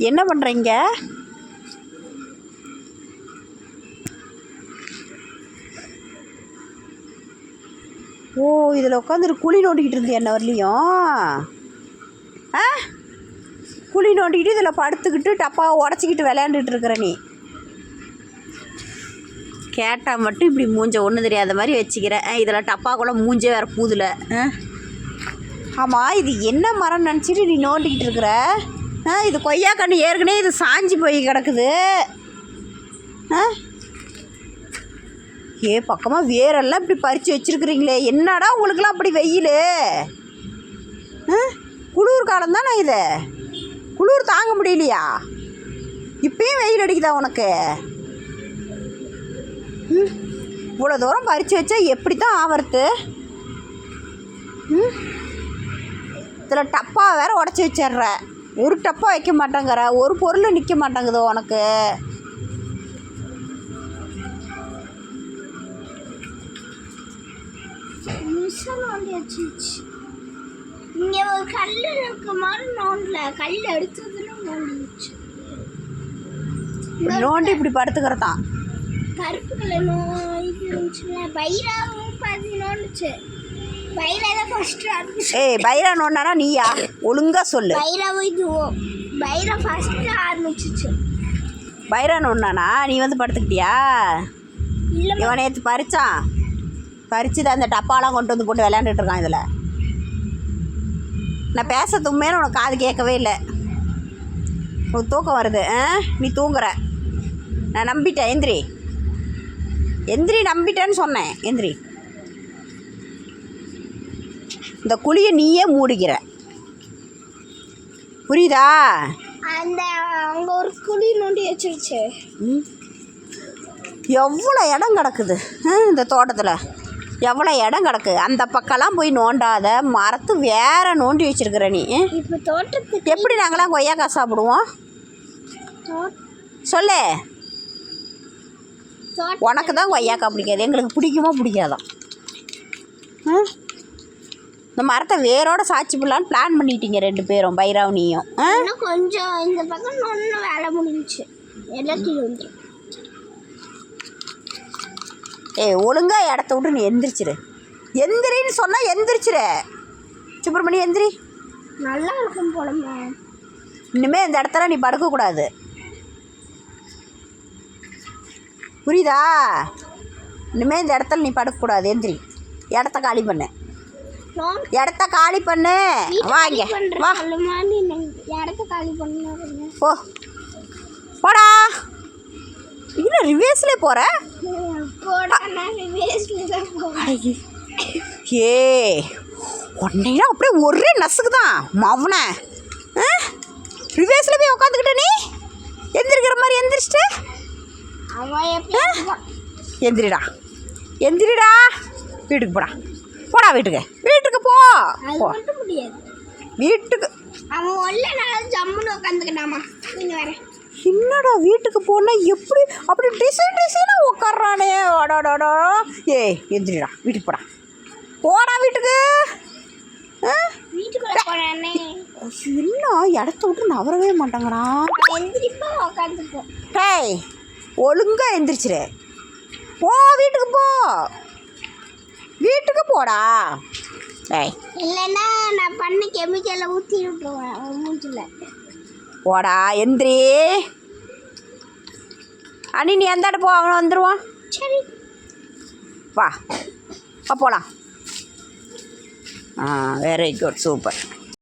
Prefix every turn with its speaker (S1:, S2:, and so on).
S1: என்ன பண்ணுறீங்க ஓ இதில் உட்காந்துட்டு குழி நோண்டிக்கிட்டு இருந்தியா என்ன வரலையும் ஆ? குழி நோண்டிக்கிட்டு இதில் படுத்துக்கிட்டு டப்பா உடச்சிக்கிட்டு விளையாண்டுட்டு இருக்கிற நீ. கேட்டால் மட்டும் இப்படி மூஞ்ச ஒன்றும் தெரியாத மாதிரி வச்சுக்கிறேன் இதில் டப்பாக்குள்ள மூஞ்சே வேறு பூதில். ஆமாம் இது என்ன மரம் நினச்சிட்டு நீ நோண்டிக்கிட்டு இருக்கிற? இது கொய்யா கன்று ஏற்கனவே இது சாஞ்சி போய் கிடக்குது. ஆ? ஏ பக்கமாக வேரெல்லாம் இப்படி பறித்து வச்சுருக்குறீங்களே. என்னடா உங்களுக்குலாம் அப்படி வெயில்? ஆ? குளிர் காலம் தானே இது? குளிர் தாங்க முடியலையா? இப்பயும் வெயில் அடிக்குதா உனக்கு? ம்? இவ்வளோ தூரம் பறித்து வச்சா எப்படி தான் ஆவறது? ம்? இதில் டப்பா வேற உடச்சி வச்சிட்ற ஒரு டப்பா வைக்க மாட்டேங்கிற ஒரு பொருள் நிற்க மாட்டேங்குது உனக்கு?
S2: இங்க ஒரு கல் இருக்க மாதிரி நோண்டல. கல் எடுத்ததுல நோண்டிச்சு
S1: நோண்டி இப்படி படுத்துக்கிறதான்.
S2: கருப்பு கலர் நோய் இருந்துச்சுல பைராவும் பாதி நோண்டுச்சு.
S1: ஏய் பைரா நோண்டானா நீயா? ஒழுங்காக சொல்லு.
S2: பைரா ஃபர்ஸ்ட் ஆரம்பிச்சிச்சு.
S1: பைரா நோண்டானா? நீ வந்து படுத்துக்கிட்டியா? இவன் நேற்று பறிச்சான். பறிச்சு அந்த டப்பாலாம் கொண்டு வந்து போட்டு விளையாண்டுட்டு இருக்கான் இதில். நான் பேச தும்மேன்னு உனக்கு காது கேட்கவே இல்லை. உனக்கு தூக்கம் வருது. ஆ? நீ தூங்குற. நான் நம்பிட்டேன். எந்திரி. எந்திரி நம்பிட்டேன்னு சொன்னேன். எந்திரி. இந்த குழியை நீயே மூடிக்கிற புரியுதா?
S2: அந்த அங்க ஒரு குழி நோண்டி வச்சிருச்சு.
S1: ம். எவ்வளோ இடம் கிடக்குது? இந்த தோட்டத்தில். எவ்வளோ இடம் கிடக்கு? அந்த பக்கம்லாம் போய் நோண்டாத மரத்து வேற நோண்டி வச்சிருக்கிற நீ.
S2: இப்போ தோட்டத்துக்கு
S1: எப்படி நாங்களாம் கொய்யாக்காய் சாப்பிடுவோம்? சொல்லு. உனக்கு தான் கொய்யாக்காய் பிடிக்காது. எங்களுக்கு பிடிக்குமா பிடிக்காதான் ஆ? இந்த மரத்தை வேரோட சாட்சி போடலான்னு பிளான் பண்ணிட்டீங்க ரெண்டு பேரும் பைராவ் நீயும் ஆ?
S2: இன்னும் கொஞ்சம் இந்த பக்கம் ஒன்று வேலை முடிஞ்சுச்சு. எல்லாத்தையும் வந்து
S1: ஏய் ஒழுங்கா இடத்த விட்டு நீ எந்திரிச்சிரு. எந்திரின்னு சொன்னால் எந்திரிச்சிரு. சுப்பிரமணி எந்திரி.
S2: நல்லா இருக்கும் போலமா
S1: இனிமே இந்த இடத்துல நீ படுக்கக்கூடாது புரியுதா? இனிமே இந்த இடத்துல நீ படுக்கக்கூடாது எந்திரி. இடத்த காலி பண்ணு. இடத்த காலி பண்ணு. வாங்க வா
S2: இடத்த காலி பண்ணுங்க
S1: போ. போடா. இல்லை ரிவேஸ்லே போகிற ஏ. உன்னையா அப்படியே ஒரே நசுக்கு தான் மவன. ரிவேஸில் போய் உட்காந்துக்கிட்ட நீ? எந்திரிக்கிற மாதிரி எந்திரிச்சிட்டு? எந்திரிடா. எந்திரிடா. வீட்டுக்கு போடா. போடா வீட்டுக்கு. வீட்டுக்கு போ. வீட்டுக்கு.
S2: அவன் ஒல்ல ஜம்முன்னு உட்காந்துக்கிட்டாமா
S1: என்னடா வீட்டுக்கு போனால் எப்படி அப்படி டிசைன் டிசைனாக உட்காடுறானே அடாடாடா. ஏய் எந்திரிடா. வீட்டுக்கு போடா. போடா வீட்டுக்கு. என்ன? இடத்த விட்டு நவரவே மாட்டாங்கடா.
S2: எந்திரிப்பா உட்காந்துப்போம்
S1: டேய் ஒழுங்கா எந்திரிச்சிரு. போ வீட்டுக்கு போ. வீட்டுக்கு போடா. டேய்.
S2: இல்லைன்னா நான் பண்ண கெமிக்கலை ஊற்றி விட்டுருவேன் மூஞ்சில.
S1: போடா எந்திரி. அண்ணி நீ எந்த போ அவன் வந்துடுவான்
S2: சரி.
S1: வா. வா போகலாம் ஆ வெரி குட் சூப்பர்